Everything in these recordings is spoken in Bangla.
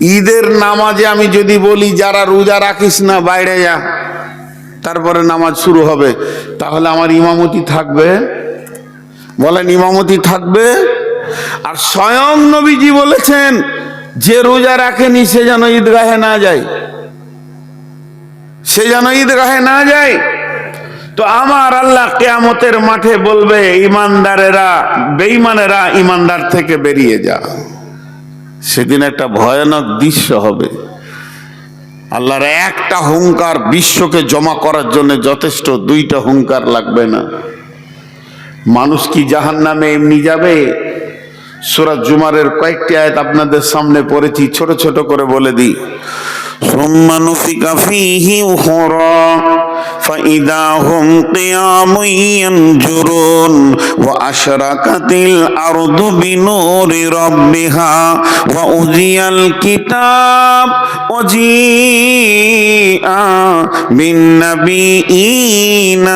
ঈদের নামাজে আমি যদি বলি, যারা রোজা রাখিস না, বাইরে যা। তারপরে নামাজ শুরু হবে। তাহলে আমার ইমামতি থাকবে? বলেন, ইমামতি থাকবে? আর স্বয়ং নবীজি বলেছেন, যে রোজা রাখেনি, সে যেন ঈদগাহে না যায়। সে যেন ঈদগাহে না যায়। তো আমার আল্লাহ কেয়ামতের মাঠে বলবে, ইমানদারেরা, বেঈমানেরা ইমানদার থেকে বেরিয়ে যা সেদিন একটা ভয়ানক দৃশ্য হবে। আল্লাহর একটা হুঙ্কার বিশ্বকে জমা করার জন্য যথেষ্ট দুইটা হুঙ্কার লাগবে না। মানুষ কি জাহান নামে এমনি যাবে? সুরাজ জুমারের কয়েকটি আয়াত আপনাদের সামনে পড়েছি, ছোট ছোট করে বলে দিই। সম্মানসিকা ফিহি হরা فإذا هم قيام ينجرون وأشرقت الأرض بنور ربها وأوذي الكتاب وجيء بالنبيين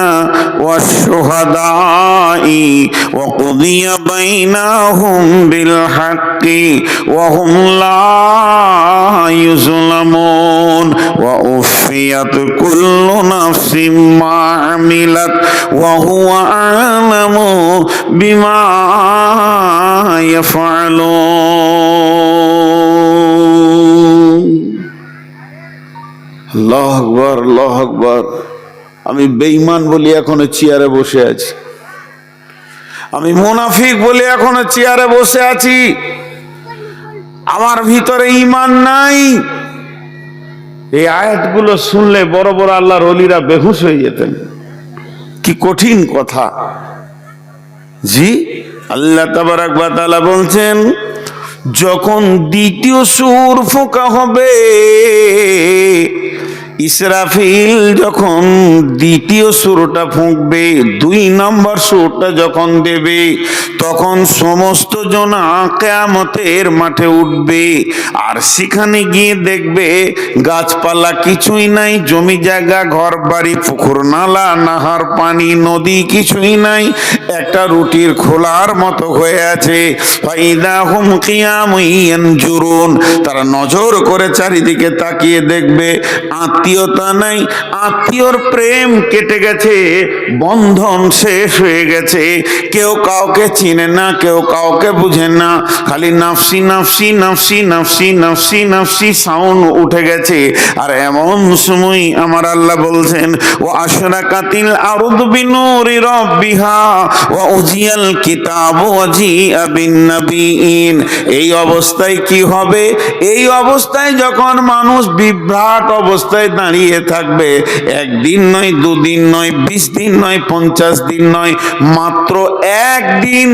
والشهداء وقضي بينهم بالحق وهم لا يظلمون وأوفيت كل نفس ما عملت وهو أعلم بما يفعلون আল্লাহ আকবর আল্লাহ আকবর আমি বেঈমান বলি এখনো চেয়ারে বসে আছি আমি মুনাফিক বলে এখনো চেয়ারে বসে আছি আমার ভিতরে ইমান নাই এই আয়াতগুলো শুনলে বড় বড় আল্লাহর অলিরা বেহুশ হয়ে যেতেন। কি কঠিন কথা। জি, আল্লাহ তাবারাক বলছেন, যখন দ্বিতীয় সুর ফোঁকা হবে ইসরাফিল যখন দ্বিতীয় সুরটা ফুঁকবে, দুই নম্বর সুরটা যখন দেবে, তখন সমস্ত জনা কেয়ামতের মাঠে উঠবে। আর সেখানে গিয়ে দেখবে, গাছপালা কিছুই নাই, জমি জায়গা ঘর বাড়ি পুকুর নালা, নাহার পানি, নদী কিছুই নাই, একটা রুটির খোলার মতো হয়ে আছে। তারা নজর করে চারিদিকে তাকিয়ে দেখবে আত্মীয়তা নাই, আত্মীয়র প্রেম কেটে গেছে, বন্ধন শেষ হয়ে গেছে। কেউ কাউকে চিনে না, কেউ কাউকে বুঝে না। খালি নাফসি নাফসি নাফসি নাফসি নাফসি নাফসি সাউন্ড উঠে গেছে। আর এমন সময় আমার আল্লাহ বলছেন ও আশরা কাতিল আরুদ বিনুরি রব্বিহা ও উজিয়াল কিতাব ওয়াজি আবিন এই অবস্থায় কি হবে? এই অবস্থায় যখন মানুষ বিভ্রাট অবস্থায় দাঁড়িয়ে থাকবে। একদিন নয় দুদিন নয় বিশ দিন নয় পঞ্চাশ দিন নয় মাত্র একদিন